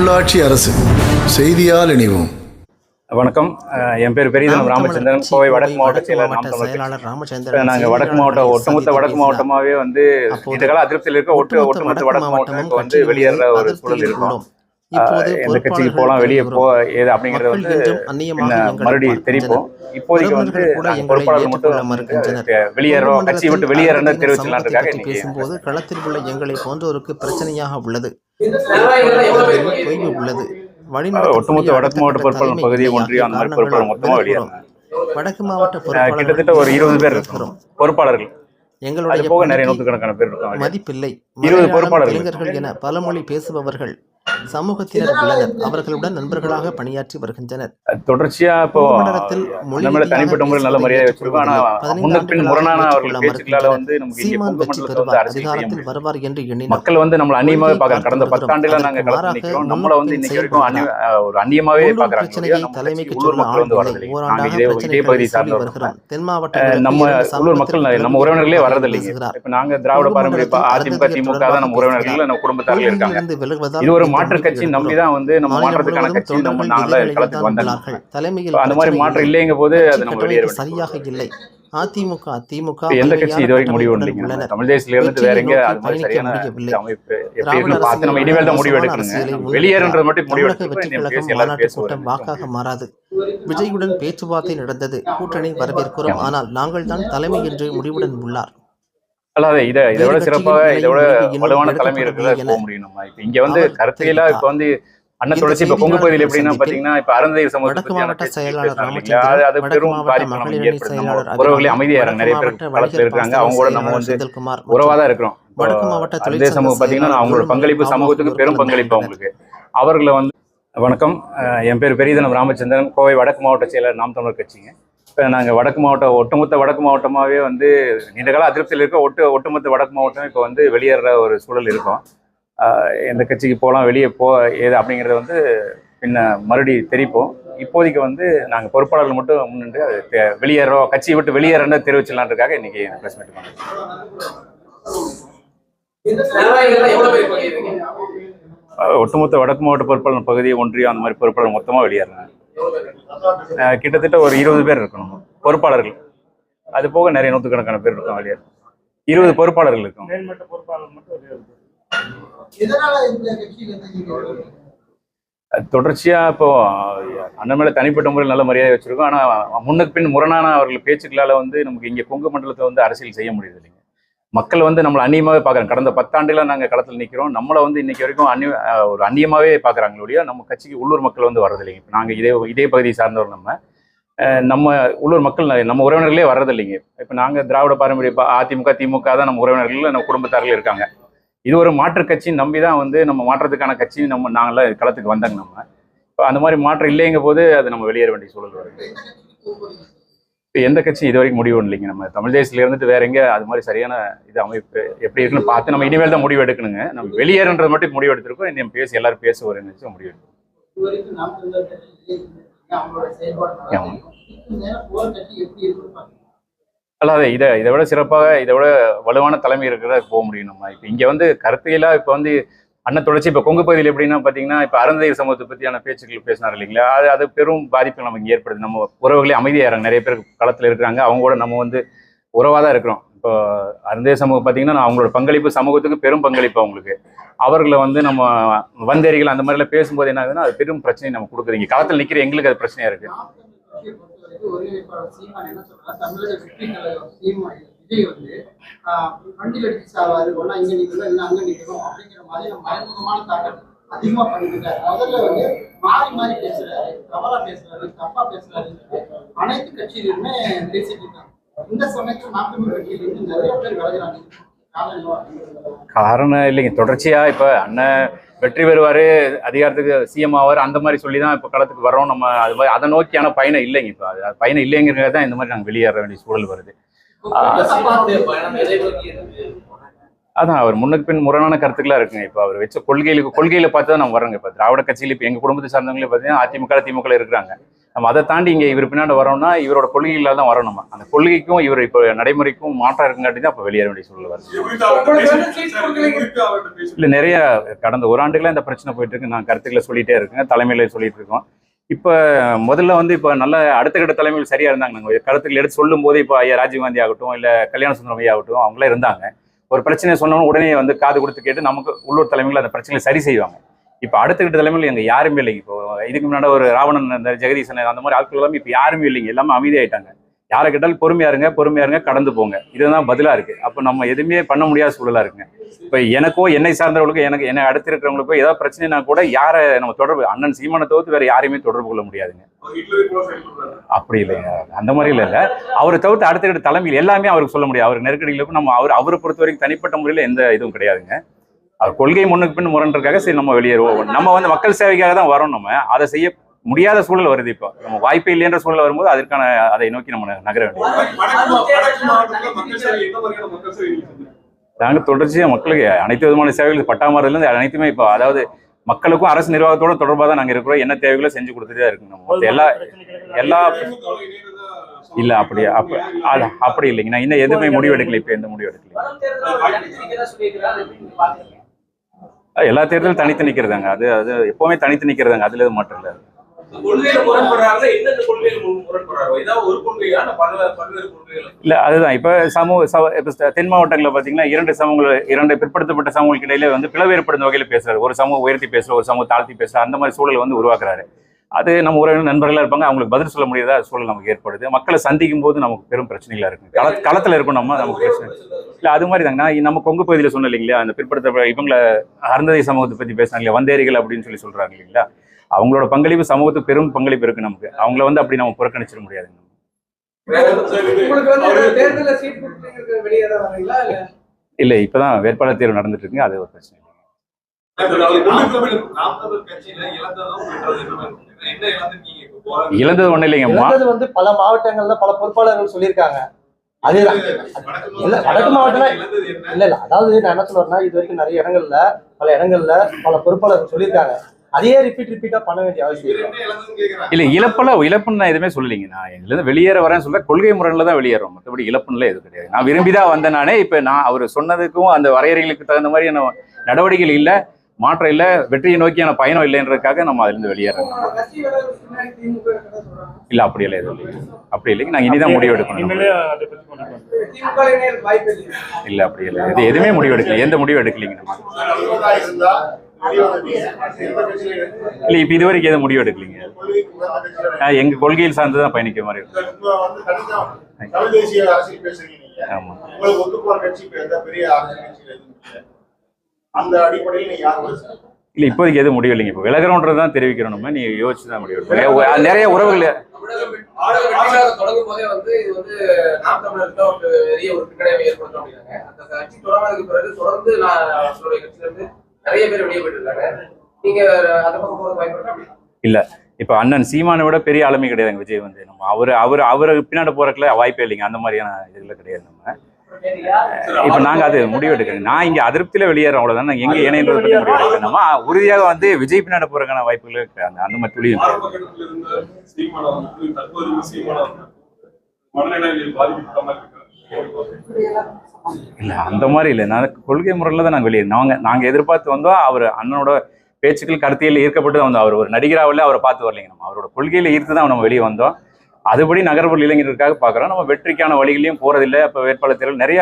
உள்ளாட்சி அரசு செய்தியால் இணைவோம். வணக்கம். என் பேர் பெரியதனம் ராமச்சந்திரன். கோவை வடக்கு மாவட்ட செயலாளர். ராமச்சந்திரன் நாங்க வடக்கு மாவட்டம் ஒட்டுமொத்த வடக்கு மாவட்டமாவே வந்து இந்த கால அதிருப்தியில் இருக்க ஒட்டு ஒட்டுமொத்த வடக்கு மாவட்டம் இப்ப வந்து வெளியேற ஒரு சூழல் இருக்கும். இப்போது எந்த கட்சிக்கு போகலாம் வெளியே போ ஏது அப்படிங்கறது வந்து மறுபடியும் தெரிவிப்போம். இப்போதைக்கு வந்து நாங்க பொறுப்பாளர்கள் மட்டும் வெளியேறோம் கட்சியை விட்டு வெளியேறன்னு தெரிவிச்சலான்றதுக்காக இன்னைக்கு. பேசும்போது களத்தில் உள்ள எங்களை போன்றோருக்கு பிரச்சனையாக உள்ளது. தொய்வு உள்ளது. ஒட்டுமொத்த வடக்கு மாவட்ட பொறுப்பாளர் பகுதி ஒன்றியம் அந்த மாதிரி பொறுப்பாளர் மொத்தமா வெளியேறாங்க வடக்கு மாவட்ட பொறுப்பாளர் கிட்டத்தட்ட ஒரு இருபது பேர் இருக்கிறோம் பொறுப்பாளர்கள். எங்களுடைய போக நிறைய நூற்றுக்கணக்கான பேர் மதிப்பில்லை. இருபது மலையாளம், பொறுப்பாளர்கள். தெலுங்கர்கள் என பலமொழி பேசுபவர்கள் சமூகத்தினர் உள்ளனர். அவர்களுடன் நண்பர்களாக பணியாற்றி வருகின்றனர். தொடர்ச்சியா இப்போ தனிப்பட்ட முறையில் நல்ல மரியாதை சீமான் வெற்றி பெறுவார். அதிகாரத்தில் வருவார் என்று எண்ணினார் மக்கள் வந்து நம்மள அந்நியமாவே பாக்குறாங்க கடந்த பத்தாண்டுல நாங்க நம்மள வந்து இன்னைக்கு வரைக்கும் ஒரு அந்நியமாவே பிரச்சனையை நம்ம தலைமைக்கு சொல்ல ஓராண்டாக பகுதி வருகிறோம். தென் மாவட்டங்களுக்கு நம்ம உள்ளூர் மக்கள் நம்ம உறவினர்களே வரதில்லைங்க. பேசுகிறார். இப்ப நாங்க திராவிட பாரம்பரிய அதிமுக திமுக தான் நம்ம உறவினர்கள். நம்ம குடும்பத்தார்கள் இருக்காங்க இது ஒரு மாற்று கட்சி. நம்பி தான் வந்து நம்ம மாற்றத்துக்கான கட்சி நம்ம நாங்கள களத்துக்கு வந்தாங்க. தலைமையில் அந்த மாதிரி மாற்றம் இல்லை. இல்லைங்க போது அது நம்ம வெளியேற சரியாக இல்லை. அதிமுக திமுக இப்ப எந்த கட்சி இது வரைக்கும் முடிவு இல்லைங்க. தமிழ் தேசத்துல இருந்துட்டு வேற எங்க அது மாதிரி சரியான அமைப்பு எப்படி பார்த்து நம்ம இனிமேல் தான் முடிவு நம்ம வெளியேறன்றது மட்டும் முடிவு கூட்டம் வாக்காக மாறாது. விஜயுடன் பேச்சுவார்த்தை நடந்தது. கூட்டணி வரவேற்கிறோம். ஆனால் நாங்கள் தான் தலைமை என்று முடிவுடன் உள்ளார். அல்லாத இதை இதை விட சிறப்பாக கட்சியின் இதை விட நிலை இன்னும் வலுவான தலைமை என போக முடியும் நம்ம இப்ப இங்க வந்து அவர் கருத்தையில இப்ப வந்து அண்ணன் இந்த தொடர்ச்சி இப்ப கொங்கு பகுதியில் எப்படின்னா பாத்தீங்கன்னா இப்ப அறந்தையர் சமூகத்தை அது பெரும் பாதிப்பு நமக்கு மகளிரணி ஏற்படுது நம்ம செயலாளர் உறவுகளே அபிராமி, அமைதியாகிறாங்க வடக்கு நிறைய பேர் களத்துல இருக்காங்க. பாசறை அவங்க கூட நம்ம வந்து செந்தில்குமார் உறவா தான் இருக்கிறோம். வடக்கு மாவட்ட சமூகம் பாத்தீங்கன்னா செயலாளர் அவங்களோட பங்களிப்பு பாபு சமூகத்துக்கு பெரும் பங்களிப்பு அவங்களுக்கு. அவர்களை வந்து வணக்கம். என் பேர் பெரியதனம் ராமச்சந்திரன். கோவை வடக்கு மாவட்ட செயலர் நாம் தமிழர் கட்சிங்க. இப்போ நாங்கள் வடக்கு மாவட்டம் ஒட்டுமொத்த வடக்கு மாவட்டமாகவே வந்து நீண்ட கால அதிருப்தியில் இருக்க ஒட்டு ஒட்டுமொத்த வடக்கு மாவட்டம் இப்போ வந்து வெளியேற ஒரு சூழல் இருக்கும். எந்த கட்சிக்கு போகலாம் வெளியே போ ஏது அப்படிங்கிறத வந்து பின்ன மறுபடி தெரிவிப்போம் இப்போதைக்கு வந்து நாங்கள் பொறுப்பாளர்கள் மட்டும் முன்னின்று அது வெளியேறோம் கட்சியை விட்டு வெளியேறன்னு தெரிவிச்சலான்றதுக்காக இன்னைக்கு ப்ரெஸ் மீட் பண்ணோம் ஒட்டுமொத்த வடக்கு மாவட்ட பொறுப்பாளர் பகுதி ஒன்றியம் அந்த மாதிரி பொறுப்பாளர் மொத்தமாக வெளியேறாங்க ஆஹ் கிட்டத்தட்ட ஒரு இருபது பேர் இருக்கணும். பொறுப்பாளர்கள். அது போக நிறைய நூற்றுக்கணக்கான பேர் இருக்கோம் வெளியே இருபது பொறுப்பாளர்கள் இருக்கும். தொடர்ச்சியா இப்போ அண்ணன் மேல தனிப்பட்ட முறையில் நல்ல மரியாதை வச்சிருக்கோம். ஆனா முன்னுக்கு பின் முரணான அவர்கள் பேச்சுக்களால வந்து நமக்கு இங்க கொங்கு மண்டலத்தை வந்து அரசியல் செய்ய முடியுது இல்லைங்க மக்கள் வந்து நம்மளை அந்நியமாகவே பார்க்குறாங்க. கடந்த பத்தாண்டுகளாக நாங்கள் களத்தில் நிக்கிறோம். நம்மளை வந்து இன்னைக்கு வரைக்கும் அந்நிய ஒரு அந்நியமாகவே பார்க்குறாங்களே ஒழிய நம்ம கட்சிக்கு உள்ளூர் மக்கள் வந்து வர்றதில்லைங்க. இப்போ நாங்கள் இதே இதே பகுதியை சார்ந்தவர் நம்ம. அஹ் நம்ம உள்ளூர் மக்கள் நம்ம உறவினர்களே வர்றதில்லைங்க. இப்போ நாங்க திராவிட பாரம்பரிய அதிமுக திமுக தான் நம்ம உறவினர்கள் நம்ம குடும்பத்தார்கள் இருக்காங்க. இது ஒரு மாற்று கட்சின்னு நம்பி தான் வந்து நம்ம மாற்றத்துக்கான கட்சி நம்ம நாங்களாம் களத்துக்கு வந்தாங்க நம்ம. இப்போ அந்த மாதிரி மாற்றம் இல்லைங்க போது அது நம்ம வெளியேற வேண்டிய சூழல் வருது. இப்போ எந்த கட்சி இது வரைக்கும் முடிவு இல்லைங்க நம்ம தமிழ் தேசத்துல இருந்துட்டு வேற எங்க அது மாதிரி சரியான இது அமைப்பு எப்படி இருக்குன்னு பார்த்து நம்ம இனிமேல் தான் முடிவு எடுக்கணுங்க. நம்ம வெளியேறன்றது மட்டும் முடிவு எடுத்திருக்கோம். இன்னும் பேசி எல்லாரும் பேச ஒரு நினைச்சு முடிவு எடுக்கணும் அல்லாத இதை இதை விட சிறப்பாக இதை விட வலுவான தலைமை இருக்கிறத போக முடியும் நம்ம. இப்போ இங்கே வந்து கருத்தையெல்லாம் இப்போ வந்து அண்ணன் தொடர்ச்சி இப்போ கொங்கு பகுதியில் எப்படின்னா பார்த்தீங்கன்னா இப்போ அறந்தையர் சமூகத்தை பற்றியான பேச்சுக்கள் பேசினார் இல்லைங்களா? அது அது பெரும் பாதிப்பு நமக்கு ஏற்படுது. நம்ம உறவுகளே அமைதியாகிறாங்க நிறைய பேர் களத்தில் இருக்கிறாங்க. அவங்க கூட நம்ம வந்து உறவாக தான் இருக்கிறோம். இப்போ அருந்தைய சமூகம் பார்த்தீங்கன்னா அவங்களோட பங்களிப்பு சமூகத்துக்கு பெரும் பங்களிப்பு அவங்களுக்கு. அவர்களை வந்து நம்ம வந்தேரிகள் அந்த மாதிரிலாம் பேசும்போது என்ன ஆகுதுன்னா அது பெரும் பிரச்சனை நம்ம கொடுக்குறீங்க களத்தில் நிற்கிற எங்களுக்கு அது பிரச்சனையாக இருக்குது விஜய் வந்து வண்டியில் அடிச்சு சாவாரு ஒன்னா இங்க நிக்கணும் இல்ல அங்க நிக்கணும் அப்படிங்கிற மாதிரி நம்ம மறைமுகமான தாக்கல் அதிகமா பண்ணிட்டு முதல்ல வந்து மாறி மாறி பேசுறாரு தவறா பேசுறாரு தப்பா பேசுறாரு அனைத்து கட்சியிலுமே பேசிட்டு இருக்காங்க. இந்த சமயத்தில் நாம் கட்சியிலிருந்து நிறைய பேர் விளையாடுறாங்க காரணம் இல்லைங்க. தொடர்ச்சியா இப்ப அண்ணன் வெற்றி பெறுவாரு அதிகாரத்துக்கு சிஎம் ஆவார் அந்த மாதிரி சொல்லி தான் இப்போ களத்துக்கு வரோம் நம்ம. அது மாதிரி அதை நோக்கியான பயணம் இல்லைங்க இப்போ. அது பயணம் இல்லைங்கிறத தான் இந்த மாதிரி நாங்கள் வெளியேற வேண்டிய சூழல் வருது. அதான் அவர் முன்னுக்கு பின் முரணான கருத்துக்களா இருக்குங்க. இப்போ அவர் வச்ச கொள்கைகளுக்கு கொள்கையில பார்த்து தான் நம்ம வரோங்க இப்போ திராவிட கட்சியில் இப்போ எங்க குடும்பத்தை சார்ந்தவங்களே பார்த்தீங்கன்னா அதிமுக திமுக இருக்கிறாங்க. நம்ம அதை தாண்டி இங்கே இவர் பின்னாடி வரோம்னா இவரோட கொள்கையில தான் வரணும் அந்த கொள்கைக்கும் இவர் இப்போ நடைமுறைக்கும் மாற்றம் இருக்குங்காட்டி தான் அப்போ வெளியேற வேண்டிய சூழல் வருது. இல்ல நிறைய கடந்த ஒரு ஆண்டுகளா இந்த பிரச்சனை போயிட்டு இருக்கு. நான் கருத்துக்களை சொல்லிட்டே இருக்கேன். தலைமையில சொல்லிட்டு இருக்கோம். இப்போ முதல்ல வந்து இப்போ நல்ல அடுத்த கட்ட தலைமையில் சரியாக இருந்தாங்க. நாங்கள் கருத்துக்கள் எடுத்து சொல்லும் போது இப்போ ஐயா ராஜீவ்காந்தி ஆகட்டும் இல்லை கல்யாண சுந்தரம் ஐயா ஆகட்டும் அவங்களே இருந்தாங்க. ஒரு பிரச்சனையை சொன்னோம் உடனே வந்து காது கொடுத்து கேட்டு நமக்கு உள்ளூர் தலைமையில் அந்த பிரச்சனையை சரி செய்வாங்க. இப்போ அடுத்த கட்ட தலைமையில் எங்கள் யாருமே இல்லைங்க. இப்போ இதுக்கு முன்னாடி ஒரு ராவணன் இந்த ஜெகதீசன் அந்த மாதிரி ஆட்கள் எல்லாமே இப்போ யாருமே இல்லைங்க. எல்லாமே அமைதியாயிட்டாங்க. யாரை கேட்டாலும் பொறுமையா இருங்க பொறுமையா இருங்க கடந்து போங்க. இதுதான் பதிலா இருக்கு. அப்போ நம்ம எதுவுமே பண்ண முடியாத சூழலா இருக்குங்க. இப்போ எனக்கோ என்னை சார்ந்தவர்களுக்கோ எனக்கு என்னை அடுத்து இருக்கிறவங்களுக்கோ ஏதாவது பிரச்சனைனா கூட யாரை நம்ம தொடர்பு அண்ணன் சீமான தவிர்த்து வேற யாரையுமே தொடர்பு கொள்ள முடியாதுங்க. அப்படி இல்லைங்க. அந்த மாதிரி இல்லை. இல்லை அவரை தவிர்த்து அடுத்த தலைமையில் எல்லாமே அவருக்கு சொல்ல முடியாது. அவருக்கு நெருக்கடிகளுக்கும் நம்ம அவர் அவரை பொறுத்த வரைக்கும் தனிப்பட்ட முறையில் எந்த இதுவும் கிடையாதுங்க. அவர் கொள்கை முன்னுக்கு பின் முரண்டிருக்காக சரி நம்ம வெளியேறுவோம். நம்ம வந்து மக்கள் சேவைக்காக தான் வரோம் நம்ம. அதை செய்ய முடியாத சூழல் வருது இப்போ. நம்ம வாய்ப்பே இல்லைன்ற சூழல் வரும்போது அதற்கான அதை நோக்கி நம்ம நகர வேண்டும். நாங்கள் தொடர்ச்சியாக மக்களுக்கு அனைத்து விதமான சேவைகள் பட்டாமறதுலேருந்து அனைத்துமே இப்போ அதாவது மக்களுக்கும் அரசு நிர்வாகத்தோட தொடர்பாக தான் நாங்கள் இருக்கிறோம். என்ன தேவைகளோ செஞ்சு கொடுத்துட்டே தான் நம்ம. எல்லா எல்லா இல்ல அப்படி அப்ப அப்படி இல்லைங்க. நான் இன்னும் எதுவுமே முடிவு எடுக்கல. இப்ப எந்த முடிவு எடுக்கல எல்லா தேர்தலும் தனித்து நிக்கிறதாங்க. அது அது எப்பவுமே தனித்து நிக்கிறதாங்க. அதுல எதுவும் மாற்றம் இல்லை. இல்ல அதுதான். இப்ப சமூக தென் மாவட்டங்களில் பாத்தீங்கன்னா இரண்டு சமூகங்கள் இரண்டு பிற்படுத்தப்பட்ட சமூகங்களுக்கு இடையில வந்து பிளவு ஏற்படுத்தும் வகையில பேசுறாரு. ஒரு சமூகம் உயர்த்தி பேசுற ஒரு சமூகம் தாழ்த்தி பேசுற அந்த மாதிரி சூழல் வந்து உருவாக்குறாரு. அது நம்ம உறவினர் நண்பர்களா இருப்பாங்க அவங்களுக்கு பதில் சொல்ல முடியாத சூழல் நமக்கு ஏற்படுது. மக்களை சந்திக்கும் போது நமக்கு பெரும் பிரச்சனைகளா இருக்கு. கள களத்துல இருக்கும் நம்ம நமக்கு பிரச்சனை. இல்ல அது மாதிரி தாங்க. நான் நம்ம கொங்கு பகுதியில சொன்னேன் இல்லைங்களா அந்த பிற்படுத்த இவங்களை அருந்ததி சமூகத்தை பத்தி பேசினாங்க இல்லையா வந்தேரிகள் அப்படின்னு சொல்லி சொல்றாங்க இல்லைங்களா. அவங்களோட பங்களிப்பு சமூகத்துக்கு பெரும் பங்களிப்பு இருக்கு நமக்கு. அவங்கள வந்து அப்படி நம்ம புறக்கணிச்சிட முடியாதுங்க உங்களுக்கு வந்து தேர்தலில் சீட் கொடுத்தீங்க வெளியேற வரீங்களா இல்ல? இல்ல இப்பதான் வேட்பாளர் தேர்வு நடந்துட்டு இருக்குங்க அது ஒரு பிரச்சனை? இழந்தது ஒண்ணு இல்லைங்க. வந்து பல மாவட்டங்கள்ல பல பொறுப்பாளர்கள் சொல்லியிருக்காங்க. அதுதான் இல்ல, வடக்கு என்ன? இல்ல இல்ல அதாவது நான் என்ன சொல்றேன்னா இது வரைக்கும் நிறைய இடங்கள்ல பல இடங்கள்ல பல பொறுப்பாளர்கள் சொல்லியிருக்காங்க. அதையே ரிப்பீட் ரிப்பீட்டா பண்ண வேண்டிய அவசியம் இல்லை. இல்ல இழப்புல இழப்புன்னு நான் எதுவுமே சொல்லலைங்க. நான் இதுல இருந்து வெளியேற வரேன்னு சொல்ல கொள்கை முரண்ல தான் வெளியேறோம். மற்றபடி இழப்புல எதுவும் கிடையாது. நான் விரும்பிதான் வந்தேன் நானே. இப்ப நான் அவர் சொன்னதுக்கும் அந்த வரையறைகளுக்கு தகுந்த மாதிரி என்ன நடவடிக்கைகள் இல்ல மாற்றம் இல்ல வெற்றியை நோக்கியான பயணம் இல்லைன்றதுக்காக நம்ம அதுல இருந்து வெளியேறோம். இல்ல அப்படி எல்லாம் எதுவும் இல்லை அப்படி இல்லைங்க. நாங்க இனிதான் முடிவு எடுக்கணும். இல்லை இல்ல அப்படி இல்லை. இது எதுவுமே முடிவு எடுக்கல. எந்த முடிவு எடுக்கலைங்க நம்ம? இல்லை இப்போ இது வரைக்கும் எதுவும் முடிவு எடுக்கலைங்க. எங்கள் கொள்கையில் சார்ந்து தான் பயணிக்கிற மாதிரி இருக்கும் ஆமாம் இல்லை. அந்த அடிப்படையில் நீங்க யார் இல்ல இப்போதைக்கு எதுவும் முடிவு இல்லைங்க. இப்போ விலகிறோன்றது தான் தெரிவிக்கிறோம் நம்ம. நீ யோசிச்சு தான் முடிவு எடுக்கணும். நிறைய- உறவுகள் தொடங்கும் நிறைய பேர் வெளியே போயிட்டு இருக்காங்க நீங்க அந்த பக்கம் பயன்படுத்த இப்போ அண்ணன் சீமானை விட பெரிய ஆளுமை கிடையாதுங்க விஜய் வந்து. நம்ம அவர் அவர் அவர் பின்னாடி போறதுக்குள்ள வாய்ப்பே இல்லைங்க. அந்த மாதிரியான இதுல கிடையாது நம்ம. இப்போ நாங்க அது முடிவு எடுக்கிறோம் நான் இங்க அதிருப்தியில வெளியேறோம் அவ்வளவுதான். நாங்க எங்க இணையன்றதை பத்தி முடிவு எடுக்கிறோம் நம்ம உறுதியாக வந்து விஜய் பின்னாடி போறதுக்கான வாய்ப்புகள் இருக்கு. அந்த அந்த மாதிரி துளியும் மனநிலையில் பாதிக்கப்படாம இருக்காரு இல்ல அந்த மாதிரி இல்லை. நான் கொள்கை முறையில் தான் நாங்கள் வெளியே நாங்க நாங்க எதிர்பார்த்து வந்தோம் அவர் அண்ணனோட பேச்சுக்கள் கருத்தியில் ஈர்க்கப்பட்டு வந்தோம். அவர் ஒரு நடிகராவில் அவரை பார்த்து வரலைங்க நம்ம. அவரோட கொள்கையில ஈர்த்து தான் நம்ம வெளியே வந்தோம். அதுபடி நகர்ப்புற இளைஞர்களுக்காக பார்க்குறோம். நம்ம வெற்றிக்கான வழிகளையும் போறதில்லை. இப்போ வேட்பாளர் தேர்தல் நிறைய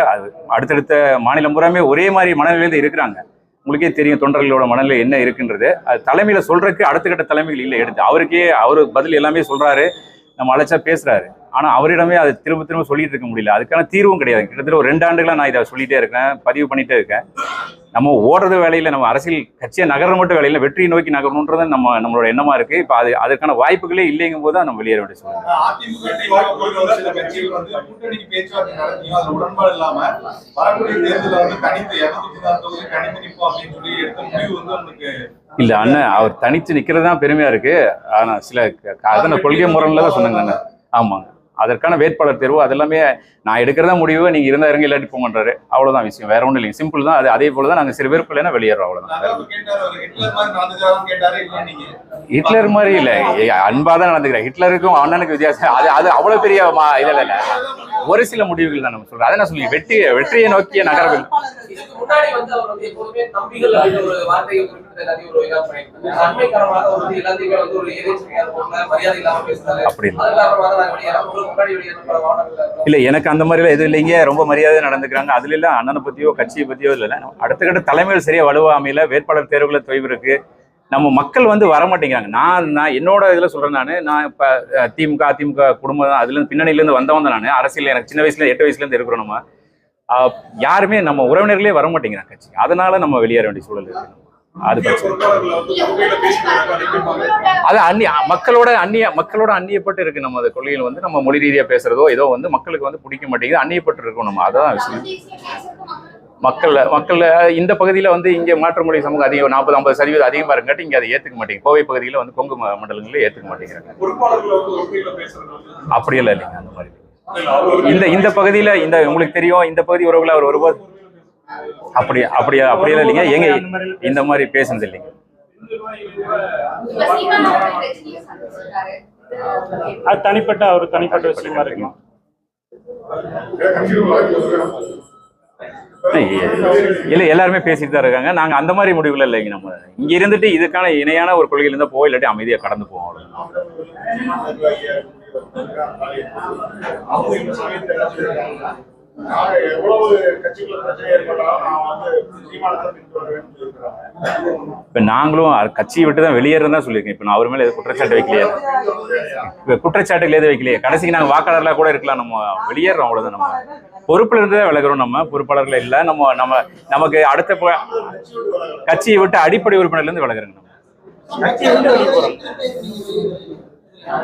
அடுத்தடுத்த மாநிலம் பூராமே ஒரே மாதிரி மனநிலையில் இருக்கிறாங்க. உங்களுக்கே தெரியும் தொண்டர்களோட மனநிலை என்ன இருக்குன்றது. அது தலைமையில சொல்றதுக்கு அடுத்த கட்ட தலைமைகள் இல்லை எடுத்து. அவருக்கே அவரு பதில் எல்லாமே சொல்றாரு. நம்ம அழைச்சா பேசுறாரு. ஆனா அவரிடமே அதை திரும்ப திரும்ப சொல்லிட்டு இருக்க முடியல. அதுக்கான தீர்வும் கிடையாது. கிட்டத்தட்ட ஒரு ரெண்டு ஆண்டுகளா நான் இதை சொல்லிட்டே இருக்கேன் பதிவு பண்ணிட்டே இருக்கேன். நம்ம ஓடுறது வேலையில நம்ம அரசியல் கட்சியை நகர மட்டும் வேலையில வெற்றியை நோக்கி நகரணுன்றது நம்ம நம்மளோட எண்ணமா இருக்கு. இப்போ அது அதுக்கான வாய்ப்புகளே இல்லைங்கும் போது நம்ம வெளியேற வேண்டிய சூழ்நிலை. தனித்து தனித்து இல்ல அண்ணன் அவர் தனிச்சு நிக்கிறது தான் பெருமையா இருக்கு. ஆனா சில கொள்கை முறையில தான் சொன்னாங்க அண்ணன் ஆமாங்க. அதற்கான வேட்பாளர் தேர்வு அது எல்லாமே நான் எடுக்கிறதா முடிவு நீங்க இருந்தா இருங்க இல்லாட்டி போங்கன்றாரு அவ்வளவுதான் விஷயம் வேற ஒன்றும் இல்லைங்க. சிம்பிள் தான் அது அதே போல தான் நாங்க சிறு பேர் பிள்ளைனா வெளியேறோம் ஹிட்லர் மாதிரி இல்ல நீங்க? ஹிட்லர் மாதிரி இல்ல. அன்பா தான் நடந்துக்கிறேன். ஹிட்லருக்கும் அண்ணனுக்கு வித்தியாசம். அது அது அவ்வளவு பெரிய மா- இது இல்ல இல்ல. ஒரு சில முடிவுகள் தான் நம்ம சொல்றோம். அதை நான் சொல்லி வெற்றி வெற்றியை நோக்கிய பேசுறாரு அப்படி இல்லை. எனக்கு அந்த மாதிரிலாம் எதுவும் இல்லைங்க. ரொம்ப மரியாதை நடந்துக்கிறாங்க. அதுல எல்லாம் அண்ணனை பத்தியோ கட்சியை பத்தியோ இல்ல. அடுத்த கட்ட தலைமைகள் சரியா வலுவாமையில வேட்பாளர் தேர்வுல தொய்வு இருக்கு. நம்ம மக்கள் வந்து வர மாட்டேங்கிறாங்க நான் நான் என்னோட இதுல சொல்றேன் நானு நான் இப்ப திமுக அதிமுக குடும்பம் அதுல இருந்து பின்னணியிலேருந்து வந்தவன் தான் நான். அரசியல் எனக்கு சின்ன வயசுல எட்டு வயசுல இருந்து இருக்கிறோம் நம்ம. யாருமே நம்ம உறவினர்களே வர மாட்டேங்கிறாங்க கட்சி. அதனால நம்ம வெளியேற வேண்டிய சூழல் இருக்கு. அது அது அந்நிய மக்களோட அந்நிய மக்களோட அந்நியப்பட்டு இருக்கு. நம்ம அது கொள்கையில் வந்து நம்ம மொழி ரீதியா பேசுறதோ ஏதோ வந்து மக்களுக்கு வந்து பிடிக்க மாட்டேங்குது அந்நியப்பட்டு இருக்கோம் நம்ம. அதான் விஷயம். மக்கள் மக்கள் இந்த பகுதியில் வந்து இங்கே மாற்று மொழி சமூகம் அதிகம் நாற்பது ஐம்பது சதவீதம் அதிகமாக இருக்கங்காட்டி இங்கே அதை ஏற்றுக்க மாட்டேங்க. கோவை பகுதியில் வந்து கொங்கு மண்டலங்களில் ஏற்றுக்க மாட்டேங்கிறாங்க. அப்படியெல்லாம் இல்லைங்க அந்த மாதிரி. இந்த இந்த பகுதியில் இந்த உங்களுக்கு தெரியும் இந்த பகுதி உறவுல அவர் ஒருவர் அப்படி அப்படியா அப்படியெல்லாம் இல்லைங்க. எங்க இந்த மாதிரி பேசுனது இல்லைங்க. அது தனிப்பட்ட ஒரு தனிப்பட்ட விஷயமா இருக்கும்? இல்லை எல்லாருமே பேசிட்டு தான் இருக்காங்க. நாங்க அந்த மாதிரி முடிவுல இல்லைங்க நம்ம. இங்க இருந்துட்டு இதுக்கான இணையான ஒரு கொள்கையில இருந்தா போவோம் இல்லாட்டி அமைதியா கடந்து போவோம். இப்ப நாங்களும் கட்சியை விட்டு தான் வெளியேறதான் தான் சொல்லியிருக்கேன். இப்ப நான் அவர் மேல குற்றச்சாட்டு வைக்கலையே. இப்ப குற்றச்சாட்டுகள் எதுவும் வைக்கலையே. கடைசிக்கு நாங்க வாக்காளர்களா கூட இருக்கலாம் நம்ம. வெளியேறோம் அவ்வளவுதான் நம்ம. பொறுப்புல இருந்து விலகுறோம் நம்ம. பொறுப்பாளர்கள் இல்ல. நம்ம நம்ம நமக்கு அடுத்த கட்சியை விட்டு அடிப்படை உறுப்பினர்ல இருந்து விலகுறோங்க நம்ம.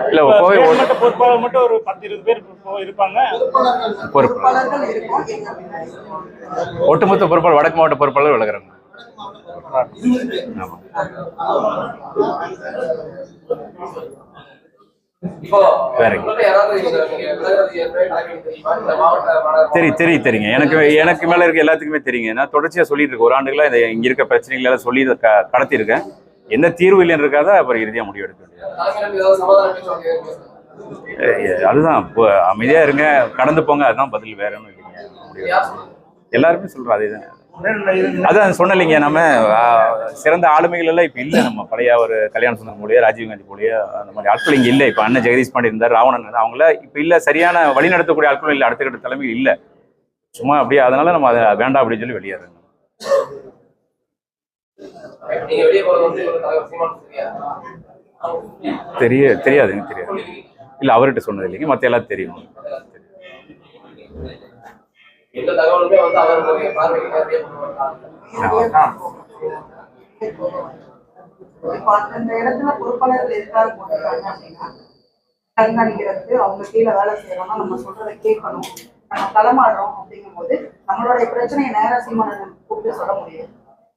இல்ல மட்டும் பொறுப்பாளர் மட்டும் ஒரு பத்து இருபது பேர் இருப்பாங்க. ஒட்டுமொத்த பொறுப்பாளர் வடக்கு மாவட்ட பொறுப்பாளர் விலகுறாங்க ஆமா. தெரியுமா தெரியும் தெரியுங்க. எனக்கு எனக்கு மேல இருக்க எல்லாத்துக்குமே தெரியுங்க. நான் தொடர்ச்சியா சொல்லிட்டு இருக்கேன். ஒரு ஆண்டுகளா இந்த இங்க இருக்க பிரச்சனைகள் எல்லாம் சொல்லி இதை க- கடத்தியிருக்கேன். என்ன தீர்வு இல்லைன்னு இருக்காத அப்புறம் இறுதியா முடிவு எடுக்க வேண்டியது? அதுதான். அமைதியா இருங்க. கடந்து போங்க. அதுதான் பதில். வேற ஒன்றும் இல்லைங்க? எல்லாருமே சொல்றோம் அதேதான். அதான் சொன்னலைங்க நம்ம சிறந்த ஆளுமைகள் எல்லாம் இப்ப இல்ல. நம்ம பழைய ஒரு கல்யாண சுந்தரம் போலியா ராஜீவ் காந்தி போலியா அந்த மாதிரி ஆட்கள் இங்க இல்ல. இப்ப அண்ணன் ஜெகதீஷ் பாண்டி இருந்தார் ராவணன் அவங்கள இப்ப இல்ல சரியான வழி நடத்தக்கூடிய ஆட்களும் இல்ல அடுத்த கட்ட தலைமையில் இல்ல. சும்மா அப்படியே அதனால நம்ம அதை வேண்டாம் அப்படின்னு சொல்லி வெளியேறோம் தெரிய தெரியாதுங்க தெரியாது. இல்ல அவர்கிட்ட சொன்னது இல்லைங்க மத்த எல்லாம் தெரியும். எந்த தகவலுமே வந்து அவர்களுடைய பார்வைக்கு அந்த இடத்துல பொறுப்பாளர்கள் எதுக்காக போட்டுருக்காங்க அப்படின்னா கண்காணிக்கிறதுக்கு அவங்க கீழே வேலை செய்யறோம்னா நம்ம சொல்றதை கேட்கணும். நம்ம களமாடுறோம் அப்படிங்கும்போது நம்மளுடைய பிரச்சனையை நேரா சீமானன் கூப்பிட்டு சொல்ல முடியாது.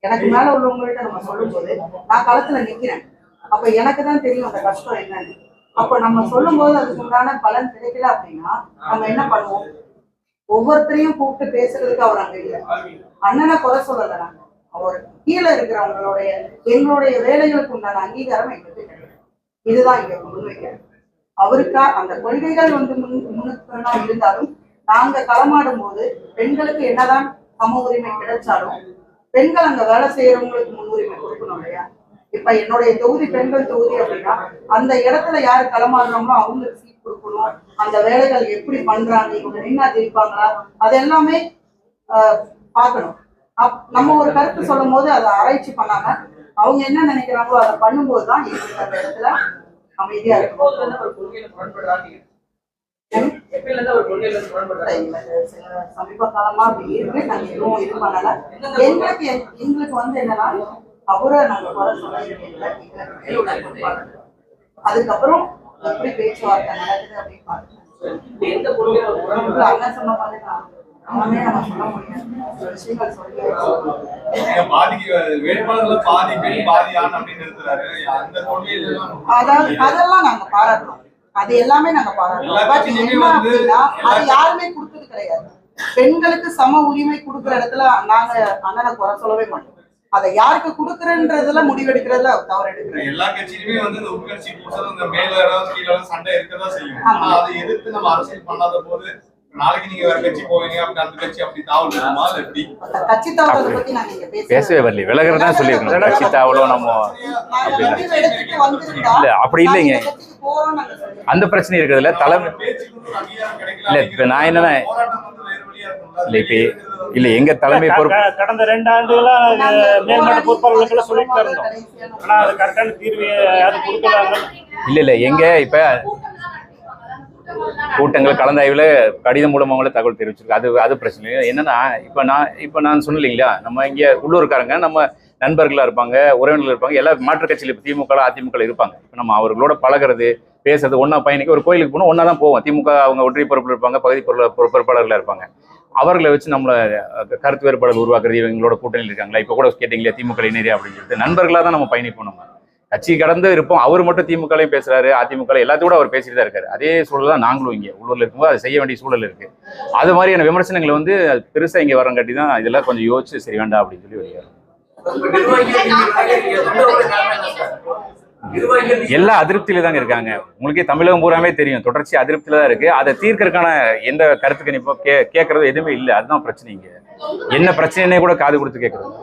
எனக்கு மேல உள்ளவங்கள்ட்ட நம்ம சொல்லும்போது நான் களத்துல நிக்கிறேன். அப்ப எனக்கு தான் தெரியும் அந்த கஷ்டம் என்னன்னு. அப்ப நம்ம சொல்லும்போது அதுக்கு உண்டான பலன் கிடைக்கல அப்படின்னா நம்ம என்ன பண்ணுவோம்? ஒவ்வொருத்தரையும் கூப்பிட்டு பேசுறதுக்கு அவர் அங்க இல்லை. அண்ணனை குறை சொல்லல நாங்க. அவர் கீழே இருக்கிறவங்களுடைய எங்களுடைய வேலைகளுக்கு உண்டான அங்கீகாரம் எங்களுக்கு கிடையாது. இதுதான் இங்க முன்வைக்கிறது அவருக்கா அந்த கொள்கைகள் வந்து முன் முன்னுக்கு இருந்தாலும் நாங்க களமாடும் போது பெண்களுக்கு என்னதான் சம உரிமை கிடைச்சாலும் பெண்கள் அங்க வேலை செய்யறவங்களுக்கு முன்னுரிமை கொடுக்கணும் இல்லையா? இப்ப என்னுடைய தொகுதி பெண்கள் தொகுதி அப்படின்னா அந்த இடத்துல யாரு களமாடுறாங்களோ அவங்களுக்கு கொடுக்கணும். அந்த வேலைகள் எப்படி பண்றாங்க இவங்க நின்னா ஜெயிப்பாங்களா அது எல்லாமே பார்க்கணும். அப்- நம்ம ஒரு கருத்து சொல்லும் போது அதை ஆராய்ச்சி பண்ணாம அவங்க என்ன நினைக்கிறாங்களோ அதை பண்ணும்போது தான் எங்களுக்கு அந்த இடத்துல அமைதியா இருக்கும் சமீப காலமா அப்படி இருக்கு. நாங்க எதுவும் இது பண்ணல. எங்களுக்கு எங்களுக்கு வந்து என்னன்னா அவரை நாங்க குறை சொல்ல. அதுக்கப்புறம் எப்படி பேச்சுவார்த்தை நடக்குது அப்படின்னு முரண்படுறாங்க அண்ணன் சொன்ன மாதிரி எல்லாமே நம்ம சொல்ல முடியாது விஷயங்கள் சொல்லி அதாவது அதெல்லாம் நாங்க பாராட்டுறோம். அது எல்லாமே நாங்க பாராட்டுறோம். அது யாருமே கொடுத்தது கிடையாது. பெண்களுக்கு சம உரிமை கொடுக்குற இடத்துல நாங்க அண்ணனை குறை சொல்லவே மாட்டோம். அதை யாருக்கு கொடுக்குறன்றதுல முடிவெடுக்கிறதுல தவறு எடுக்கிறேன் எல்லா கட்சியிலுமே வந்து இந்த உட்கட்சி பூசல் இந்த மேல கீழ சண்டை இருக்கதான் செய்யும். ஆனா அதை எதிர்த்து நம்ம அரசியல் பண்ணாத போது நாளைக்கு நீங்க வேற கட்சி போவீங்க அப்படி அந்த கட்சி அப்படி தாவல் இருக்குமா இல்ல எப்படி? கட்சி தாவறதை பத்தி நாங்க இங்க பேசவே பேசவே வரல விலகிறது தான் சொல்லியிருக்கணும். கட்சி தாவலோ நம்ம நாங்க முடிவு எடுத்துட்டு வந்திருந்தா இல்ல அப்படி நாங்க இல்லைங்க. அந்த பிரச்சனை இருக்கிறதுல தலைமை இல்ல, இப்ப நான் என்னன்னா- இல்ல இப்ப இல்ல எங்க தலைமை பொறுப்பு கடந்த ரெண்டு ஆண்டுகளா மேல்மட்ட போராடி பொறுப்பாளர்களுக்கெல்லாம் சொல்லிட்டு இருந்தோம். ஆனா அது கரெக்டான தீர்வு யாரும் கொடுக்கலாங்க இல்ல இல்ல எங்க இப்ப கூட்டங்கள் கலந்தாய்வுல கடிதம் மூலமாங்களே தகவல் தெரிவிச்சிருக்கு. அது அது பிரச்சனை. இல்லை என்னன்னா இப்ப நான் இப்ப நான் சொன்னேன் இல்லைங்களா? நம்ம இங்க உள்ளூர்காரங்க நம்ம நண்பர்களா இருப்பாங்க உறவினர்கள் இருப்பாங்க எல்லா மாற்றுக் கட்சியில திமுக அதிமுக இருப்பாங்க. இப்ப நம்ம அவர்களோட பழகுறது பேசுறது ஒண்ணா பயணிக்க ஒரு கோயிலுக்கு போனா ஒண்ணா தான் போவோம். திமுக அவங்க ஒன்றிய பொறுப்பில் இருப்பாங்க பகுதி பொருள் பொறு- பொறுப்பாளர்களா இருப்பாங்க. அவர்களை வச்சு நம்மளை கருத்து வேறுபாடுகள் உருவாக்குறது இவங்களோட கூட்டணியில் இருக்காங்களா? இப்ப கூட கேட்டீங்களே திமுக இணையரே அப்படின்னு சொல்லிட்டு. நண்பர்களாக தான் நம்ம பயணிப்போம் நம்ம. கட்சி கடந்து இருப்போம். அவர் மட்டும் திமுகலையும் பேசுறாரு அதிமுக எல்லாத்தையும் கூட அவர் பேசிட்டு தான் இருக்காரு. அதே சூழல் தான் நாங்களும் இங்கே. உள்ளூர்ல இருக்கும்போது அதை செய்ய வேண்டிய சூழல் இருக்கு. அது மாதிரியான விமர்சனங்களை வந்து பெருசா இங்க வரங்காட்டி தான் இதெல்லாம் கொஞ்சம் யோசிச்சு சரி வேண்டாம் அப்படின்னு சொல்லி வருகிறார் எல்லா அதிருப்தியில தாங்க இருக்காங்க. உங்களுக்கே தமிழகம் பூராமே தெரியும். தொடர்ச்சி அதிருப்தியில தான் இருக்கு. அதை தீர்க்கறதுக்கான எந்த கருத்து கணிப்போ கே கேட்கறது எதுவுமே இல்லை. அதுதான் பிரச்சனை இங்க. என்ன பிரச்சனைனே கூட காது கொடுத்து கேட்கறது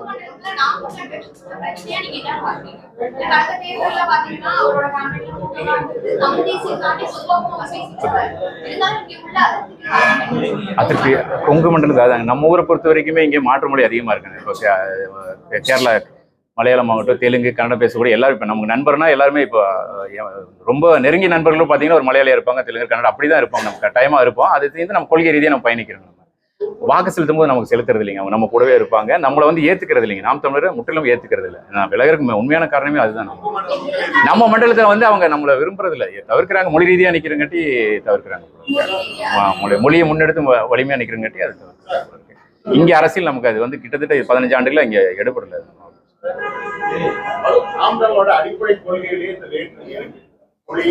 அதிருப்தி கொங்கு மண்டலத்தில் அதாங்க. நம்ம ஊரை பொறுத்த வரைக்குமே இங்கே மாற்று மொழி அதிகமாக இருக்குங்க. இப்போ கேரளா மலையாளம் ஆகட்டும் தெலுங்கு கன்னடம் பேசக்கூடிய எல்லாரும் இப்போ நமக்கு நண்பர்னா எல்லாருமே இப்போ ரொம்ப நெருங்கிய நண்பர்களும் பார்த்தீங்கன்னா ஒரு மலையாளியா இருப்பாங்க தெலுங்கு கன்னடம் அப்படி தான் இருப்பாங்க நம்ம கட்டாயமாக இருப்போம். அது சேர்ந்து நம்ம கொள்கை ரீதியாக நம்ம பயணிக்கிறோம் நம்ம. வாக்கு செலுத்தும் போது நமக்கு செலுத்துறது இல்லைங்க. அவங்க நம்ம கூடவே இருப்பாங்க. நம்மளை வந்து ஏத்துக்கிறது இல்லைங்க. நாம் தமிழர் முற்றிலும் ஏத்துக்கிறது இல்லை. நான் விலகருக்கு உண்மையான காரணமே அதுதான் நம்ம. நம்ம மண்டலத்தை வந்து அவங்க நம்மளை விரும்புறது இல்லை. தவிர்க்கிறாங்க. மொழி ரீதியாக நிற்கிறங்காட்டி தவிர்க்கிறாங்க. மொழி மொழியை முன்னெடுத்து வலிமையாக வலிமையா நிற்கிறங்காட்டி அது தவிர்க்கிறாங்க. இங்க அரசியல் நமக்கு அது வந்து கிட்டத்தட்ட பதினஞ்சு ஆண்டுகளில் இங்க எடுபடல. ஆம்தங்களோட அடிப்படை கொள்கைகளே இந்த வேற்றுமை இருக்கு மொழி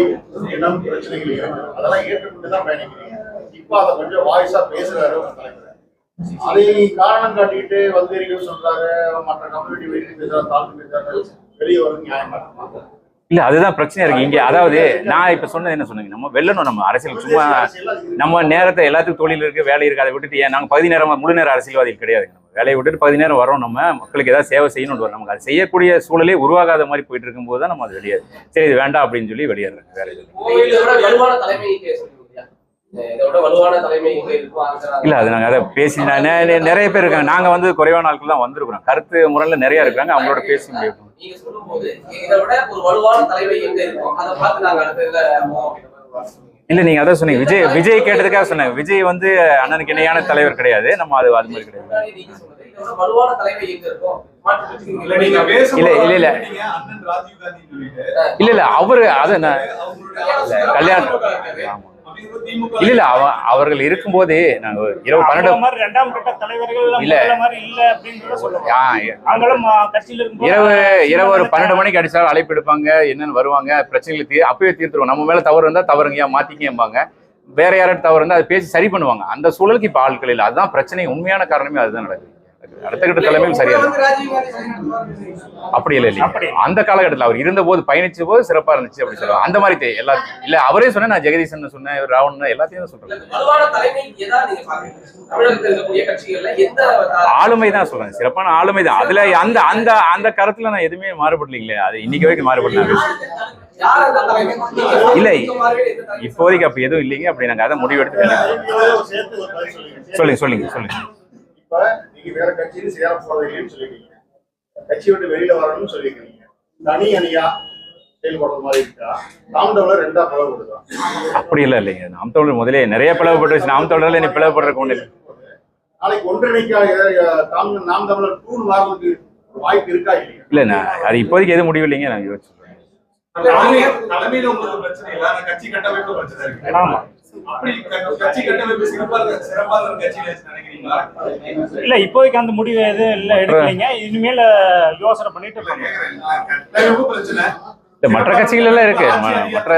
இனம் பிரச்சனைகள் இருக்கு அதெல்லாம் ஏற்றுக்கொண்டு தான் பயணிக்கிறீங்க. இப்போ அதை கொஞ்சம் வாய்ஸா பேசுறாரு தலைவர். அதை காரணம் காட்டிட்டு வந்தீர்கள் சொல்றாரு மற்ற கம்யூனிட்டி வெளியே பேசுறாரு தாழ்ந்து பேசுறாரு வெளியே வரும் நியாயமா இல்ல அதுதான் பிரச்சனையா இருக்கு இங்க. அதாவது நான் இப்ப சொன்னது என்ன சொன்னீங்க? நம்ம வெல்லணும் நம்ம அரசியல் சும்மா நம்ம நேரத்தை எல்லாத்துக்கும் தொழில் இருக்கு வேலை இருக்கு அதை விட்டுட்டு ஏன்? நாங்க பகுதி நேரம் முழு நேர அரசியல்வாதிகள் கிடையாது. நம்ம வேலையை விட்டுட்டு பகுதி நேரம் வரோம் நம்ம மக்களுக்கு ஏதாவது சேவை செய்யணும்னு வரோம் நமக்கு அது செய்யக்கூடிய சூழலே உருவாகாத மாதிரி போயிட்டு இருக்கும்போது தான் நம்ம அது வெளியே சரி இது வேண்டாம் அப்படின்னு சொல்லி வெளியேறாங்க வேலை இல்ல அது நாங்க அதை பேசி நிறைய பேர் இருக்காங்க. நாங்க வந்து குறைவான ஆட்கள் தான் வந்திருக்கிறோம். கருத்து முறையில நிறைய இருக்காங்க அவங்களோட பேசி. இல்ல நீங்க அதான் சொன்னீங்க. விஜய் விஜய் கேட்டதுக்காக சொன்னேன். விஜய் வந்து அண்ணனுக்கு இணையான தலைவர் கிடையாது. நம்ம அது அது மாதிரி கிடையாது. இல்ல இல்ல, இல்ல, இல்ல. நீங்க அண்ணன் ராஜீவ் காந்தி சொல்லிட்டு இல்ல இல்ல அவரு அது கல்யாணம் இல்ல இல்ல அவ அவர்கள் இருக்கும்போதே நாங்க இரவு பன்னெண்டு ரெண்டாம் கட்ட தலைவர்கள் இல்ல. இரவு இரவு ஒரு பன்னெண்டு மணிக்கு அடிச்சாலும் அழைப்பு எடுப்பாங்க என்னன்னு வருவாங்க பிரச்சனைகளை தீ அப்பவே தீர்த்துருவோம். நம்ம மேல தவறு இருந்தா தவறுங்கயா மாத்திக்கம்பாங்க வேற யாராவது தவறு இருந்தா அதை பேசி சரி பண்ணுவாங்க. அந்த சூழலுக்கு இப்ப ஆட்கள் இல்லை. அதுதான் பிரச்சனை உண்மையான காரணமே அதுதான் நடக்குது. அடுத்த கட்ட தலைமையும் சரியா இல்லை. வந்து ராஜீவ் காந்தி வழிநடத்துவாருன்னு அப்படி இல்லை அப்படி. அந்த காலகட்டத்தில் அவர் இருந்த போது பயணிச்ச போது சிறப்பா இருந்துச்சு அப்படி சொல்லுவாங்க. அந்த மாதிரி எல்லா இல்ல அவரே சொன்னேன் நான் ஜெகதீசன் சொன்னேன் இவர் ராவணன் எல்லாத்தையும் தான் சொல்றேன் ஆளுமை தான் சொல்றேன். சிறப்பான ஆளுமை தான். அதுல அந்த அந்த அந்த கருத்துல நான் எதுவுமே மாறுபடலீங்களே. அது இன்னைக்கு வரைக்கும் மாறுபடல. இல்லை. இப்போதைக்கு அப்படி எதுவும் இல்லைங்க. அப்படி நாங்க அதை ஒரு பதில் சொல்லுங்க. சொல்லுங்க சொல்லுங்க சொல்லுங்க. இப்ப நீங்க வேற கட்சியில் சேர போறதில்லைன்னு சொல்லிருக்கீங்க கட்சி விட்டு வெளியில வரணும்னு சொல்லிருக்கீங்க தனி அணியா அப்படி இல்லை இல்லைங்க நாம் தமிழர் முதலே நிறைய பிளவுபட்டு நாம் தமிழர்ல என்ன பிளவுபடுறதுக்கு ஒண்ணு இல்லை. நாளைக்கு ஒன்றிணைக்க நாம் தமிழர் டூன் மாறுறதுக்கு வாய்ப்பு இருக்கா இல்லையா? இல்ல நான் அது இப்போதைக்கு எதுவும் முடிவு இல்லைங்க நான் யோசிச்சு தலைமையில உங்களுக்கு பிரச்சனை இல்ல கட்சி கட்டமைப்பு பிரச்சனை இருக்கு. ஆமா. இல்ல இப்போதைக்கு அந்த முடிவு எதுவும் இல்ல எடுக்கலைங்க. இனிமேல யோசனை பண்ணிட்டு இல்ல மற்ற கட்சிகள் எல்லாம் இருக்கு. மற்ற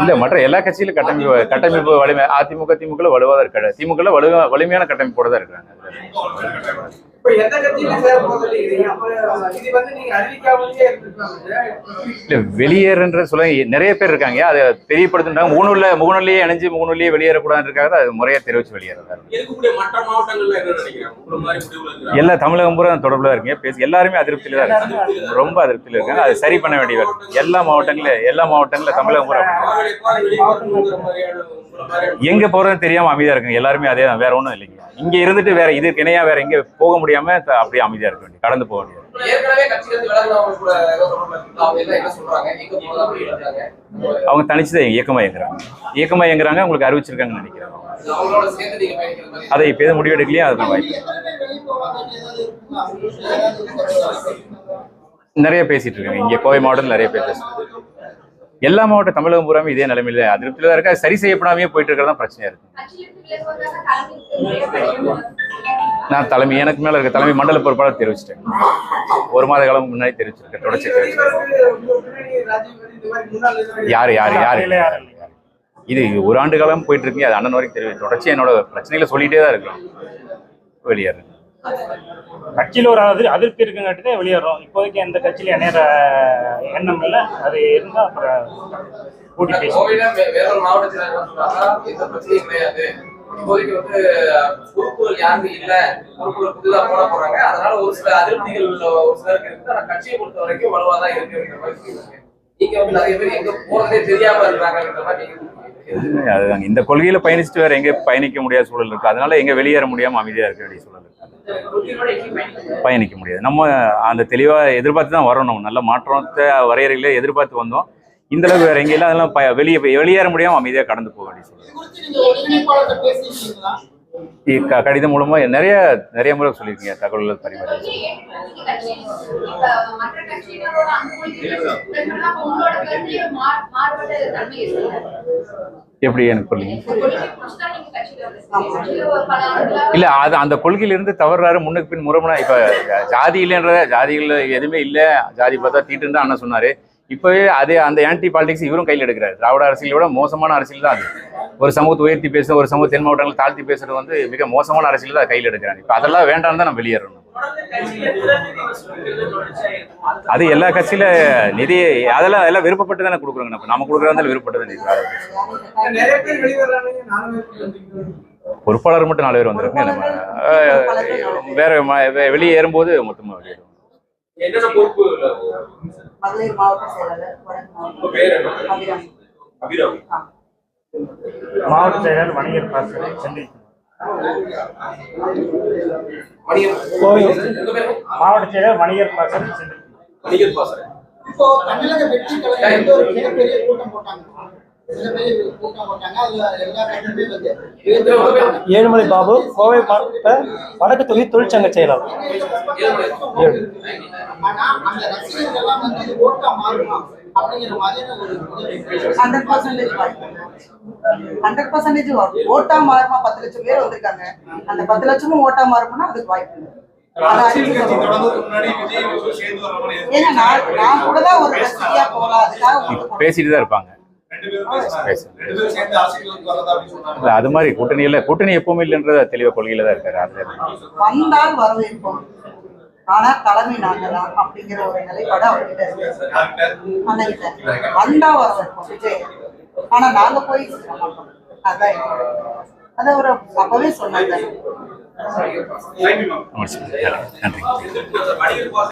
இல்ல மற்ற எல்லா கட்சியிலும் கட்டமைப்பு கட்டமைப்பு வலிமை அதிமுக திமுக வலுவாக இருக்காது திமுக வலுவா வலிமையான கட்டமைப்போட தான் இருக்காங்க. இது இல்ல வெளியேறுன்ற சொல்ல நிறைய பேர் இருக்காங்க. அதை தெரியப்படுத்துறாங்க முகநூல்ல முகநூல்லையே இணைஞ்சு முகநூல்லையே வெளியேறக்கூடாதுன்றதுக்காக அது முறையா தெரிவிச்சு வெளியேறாங்க எல்லா தமிழகம் பூரா தொடர்புல இருக்கீங்க. பேசி எல்லாருமே அதிருப்தியில தான் இருக்காங்க. ரொம்ப அதிருப்தியில இருக்காங்க. அதை சரி பண்ண வேண்டிய. எல்லா மாவட்டங்களும் எல்லா மாவட்டங்களும் தமிழகம் பூரா. எங்க போறதுன்னு தெரியாம அமைதியா இருக்குங்க. எல்லாருமே அதே தான் வேற ஒண்ணும் இல்லைங்க. இங்க இருந்துட்டு வேற இதுக்கு இணையா வேற எங்க போக முடியாம த- அப்படியே அமைதியா இருக்க வேண்டிய கடந்து போக வேண்டியது? அவங்க தனிச்சுதான் இயக்கமா இயங்குறாங்க. இயக்கமா இயங்குறாங்க உங்களுக்கு அறிவிச்சிருக்காங்கன்னு நினைக்கிறேன் மாதிரி. அதை இப்ப எதுவும் முடிவு எடுக்கலையே அதுதான் வாய்ப்பு. நிறைய பேசிட்டு இருக்காங்க. இங்க கோவை மாவட்டத்தில் நிறைய பேர் பேசுறாங்க. எல்லா மாவட்ட தமிழகம் பூராமே இதே நிலைமையில அதிருப்தியில தான் இருக்கு. சரி செய்யப்படாமே போயிட்டு இருக்கிறதா பிரச்சனையா இருக்கு. நான் தலைமை எனக்கு மேல இருக்க தலைமை மண்டல பொறுப்பாளர் தெரிவிச்சிட்டேன். ஒரு மாத காலம் முன்னாடி தெரிவிச்சிருக்கேன் தொடர்ச்சி தெரிவிச்சிருக்கேன். யாரு யாரு யாரு? இல்ல, யாரு இல்ல. இது ஒரு ஆண்டு காலம் போயிட்டு இருக்கீங்க அது அண்ணன் வரைக்கும் தெரியும். தொடர்ச்சி என்னோட பிரச்சனைகளை சொல்லிட்டே தான் இருக்கிறோம். வெளியேறு கட்சியில் ஒரு அதிர் அதிருப்தி இருக்குங்காட்டி தான் வெளியேறோம். இப்போதைக்கு எந்த கட்சியில இணையற எண்ணம் இல்லை. அது இருந்தால் அப்புறம் கூட்டி பேசுவோம். வேற ஒரு மாவட்டத்துல எந்த பிரச்சனையும் கிடையாது. இப்போதைக்கு வந்து பொறுப்புகள் யாருமே இல்ல. பொறுப்புகள் புதிதா போட போறாங்க. அதனால ஒரு சில அதிருப்திகள் ஒரு சிலருக்கு இருக்கு. ஆனா கட்சியை பொறுத்த வரைக்கும் வலுவா தான் இருக்குங்கிற மாதிரி நீங்க வந்து நிறைய பேர் எங்க போறதே தெரியாம இருக்காங்கன்ற மாதிரி நீங்க எதுவுமே அதுதாங்க இந்த கொள்கையில பயணிச்சுட்டு வேற எங்க பயணிக்க முடியாத சூழல் இருக்கு. அதனால எங்க வெளியேற முடியாம அமைதியா இருக்க வேண்டிய சூழல் இருக்கு. பயணிக்க முடியாது. நம்ம அந்த தெளிவா எதிர்பார்த்து தான் வரணும் நல்ல மாற்றத்தை வரையறைகளை எதிர்பார்த்து வந்தோம். இந்த அளவுக்கு வேற எங்கேயும் அதெல்லாம் ப- வெளியே வெளியேற முடியாம அமைதியா கடந்து போக வேண்டிய சூழல் கடிதம் மூலமா நிறைய நிறைய முறை சொல்லியிருக்கீங்க தகவல்கள் பரிமாறி எப்படி எனக்கு புரியுங்க ஆண்டுகளா இல்ல அது அந்த கொள்கையில இருந்து தவறாரு முன்னுக்கு பின் முறமுனா இப்ப ஜாதி இல்லைன்றத ஜாதிகள் எதுவுமே இல்ல ஜாதி பார்த்தா தீட்டுன்னு தான் அண்ணன் சொன்னாரு. இப்பவே அதே அந்த ஆன்டி பாலிடிக்ஸ் இவரும் கையில் எடுக்கிறாரு. திராவிட அரசியலை விட மோசமான அரசியல் தான் அது. ஒரு சமூகத்தை உயர்த்தி பேசுறது ஒரு சமூக தென் மாவட்டங்களை தாழ்த்தி பேசுறது வந்து மிக மோசமான அரசியல் தான் கையில் எடுக்கிறாங்க இப்ப அதெல்லாம் வேண்டாம்னு தான் நம்ம வெளியேறணும். அது எல்லா கட்சியில நிதி அதெல்லாம் எல்லாம் விருப்பப்பட்டு தானே கொடுக்குறாங்க. நம்ம நம்ம கொடுக்குறதா விருப்பப்பட்டு தான் வந்திருக்கேன். பொறுப்பாளர் மட்டும் நாலு பேர் வந்திருக்குங்க நம்ம வேற வெளியே ஏறும்போது மொத்தமா வெளியேறும். என்னென்ன பொறுப்பு மகளிர் மாவட்ட செயலாளர் அபிராமி. அபிராமி. மாவட்ட செயலர் வணிகர் பாசறை சென்னை? மாவட்ட செயலர் வணிகர் பாசறை சென்னை. மணியன் பாசறை இப்போ தமிழக வெற்றி கழகம் ஒரு மிகப்பெரிய கூட்டம் போட்டாங்க? ஏழுமலை பாபு கோவை மாவட்ட வடக்கு தொகுதி தொழிற்சங்க செயலாளர். ஹண்ட்ரட் பர்சன்டேஜ் ஹண்ட்ரட் பர்சன்டேஜ் ஓட்டா மாறுமா? பத்து லட்சம் பேர் வந்திருக்காங்க. அந்த பத்து லட்சமும் ஓட்டா மாறும்னா அதுக்கு வாய்ப்பு இல்லை. பேசிட்டு தான் இருப்பாங்க. இல்ல அது மாதிரி கூட்டணி இல்ல கூட்டணி எப்பவுமே இல்லைன்றத தெளிவா கொள்கையில தான் இருக்காரு இருக்கு. வந்தால் வரவேற்போம். ஆனா தலைமை நாங்க தான் அப்படிங்கிற ஒரு நிலைப்பாடு அவர்கிட்ட வந்தா வரவேற்போம் விஜய். ஆனா நாங்க போய் அதான். அத ஒரு அப்பவே சொன்னாங்க. நன்றி.